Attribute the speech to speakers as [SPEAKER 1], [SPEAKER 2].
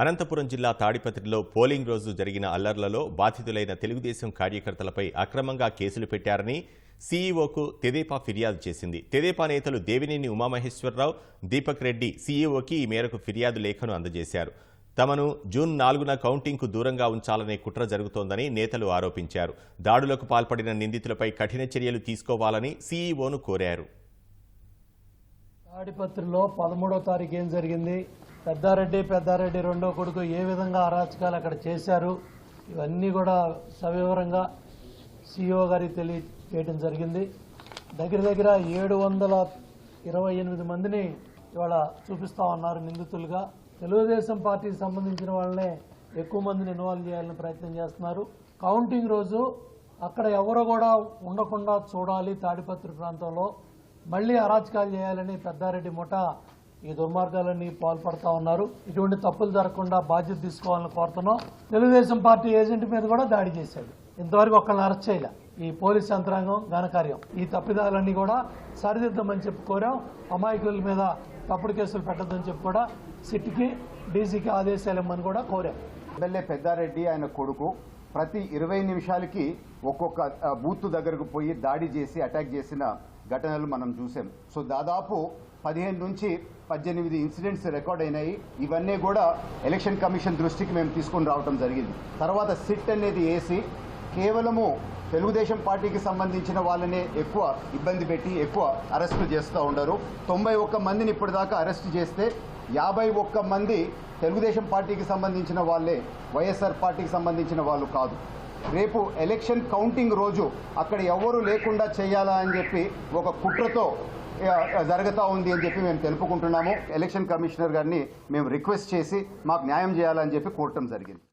[SPEAKER 1] అనంతపురం జిల్లా తాడిపత్రిలో పోలింగ్ రోజు జరిగిన అల్లర్లలో బాధితులైన తెలుగుదేశం కార్యకర్తలపై అక్రమంగా కేసులు పెట్టారని సీఈఓకు తెదేపా ఫిర్యాదు చేసింది. తెదేపా నేతలు దేవినేని ఉమామహేశ్వరరావు దీపక్ రెడ్డి సీఈఓకి ఈ మేరకు ఫిర్యాదు లేఖను అందజేశారు. తమను జూన్ నాలుగున కౌంటింగ్కు దూరంగా ఉంచాలనే కుట్ర జరుగుతోందని నేతలు ఆరోపించారు. దాడులకు పాల్పడిన నిందితులపై కఠిన చర్యలు తీసుకోవాలని సీఈఓను కోరారు.
[SPEAKER 2] తాడిపత్రిలో పదమూడో తారీఖు ఏం జరిగింది? పెద్దారెడ్డి పెద్దారెడ్డి రెండో కొడుకు ఏ విధంగా అరాచకాలు అక్కడ చేశారు ఇవన్నీ కూడా సవివరంగా సిఇఓ గారికి తెలియజేయడం జరిగింది. దగ్గర దగ్గర ఏడు వందల ఇరవై ఎనిమిది మందిని ఇవాళ చూపిస్తా ఉన్నారు నిందితులుగా. తెలుగుదేశం పార్టీకి సంబంధించిన వాళ్ళనే ఎక్కువ మందిని ఇన్వాల్వ్ చేయాలని ప్రయత్నం చేస్తున్నారు. కౌంటింగ్ రోజు అక్కడ ఎవరు కూడా ఉండకుండా చూడాలి తాడిపత్రి ప్రాంతంలో. మళ్ళీ అరాచకాలు చేయాలని పెద్దారెడ్డి ముఠ ఈ దుర్మార్గాలన్నీ పాల్పడతా ఉన్నారు. ఇటువంటి తప్పులు జరగకుండా బాధ్యత తీసుకోవాలని కోరుతున్నాం. తెలుగుదేశం పార్టీ ఏజెంట్ మీద కూడా దాడి చేశాడు. ఇంతవరకు ఒక్కరిని అరెస్ట్ చేయలే. ఈ పోలీస్ యంత్రాంగం ఘనకార్యం. ఈ తప్పిదాలన్నీ కూడా సరిదిద్దమని చెప్పి కోరాం. అమాయకుల మీద తప్పుడు కేసులు పెట్టద్దని చెప్పి కూడా సిట్కి డీసీకి ఆదేశాలు ఇవ్వమని కూడా కోరాం.
[SPEAKER 3] ఎమ్మెల్యే పెద్దారెడ్డి ఆయన కొడుకు ప్రతి ఇరవై నిమిషాలకి ఒక్కొక్క బూత్ దగ్గరకు పోయి దాడి చేసి అటాక్ చేసిన ఘటనలు మనం చూసాం. సో దాదాపు పదిహేను నుంచి పద్దెనిమిది ఇన్సిడెంట్స్ రికార్డ్ అయినాయి. ఇవన్నీ కూడా ఎలక్షన్ కమిషన్ దృష్టికి మేము తీసుకొని రావడం జరిగింది. తర్వాత సిట్ అనేది వేసి కేవలము తెలుగుదేశం పార్టీకి సంబంధించిన వాళ్ళనే ఎక్కువ ఇబ్బంది పెట్టి ఎక్కువ అరెస్టులు చేస్తూ ఉండరు. తొంభై ఒక్క మందిని ఇప్పటిదాకా అరెస్ట్ చేస్తే యాభై ఒక్క మంది తెలుగుదేశం పార్టీకి సంబంధించిన వాళ్ళే వైఎస్ఆర్ పార్టీకి సంబంధించిన వాళ్ళు కాదు. రేపు ఎలక్షన్ కౌంటింగ్ రోజు అక్కడ ఎవరు లేకుండా చేయాలా అని చెప్పి ఒక కుట్రతో జరుగుతూ ఉంది అని చెప్పి మేము తెలుపుకుంటున్నాము. ఎలక్షన్ కమిషనర్ గారిని మేము రిక్వెస్ట్ చేసి మాకు న్యాయం చేయాలని చెప్పి కోరటం జరిగింది.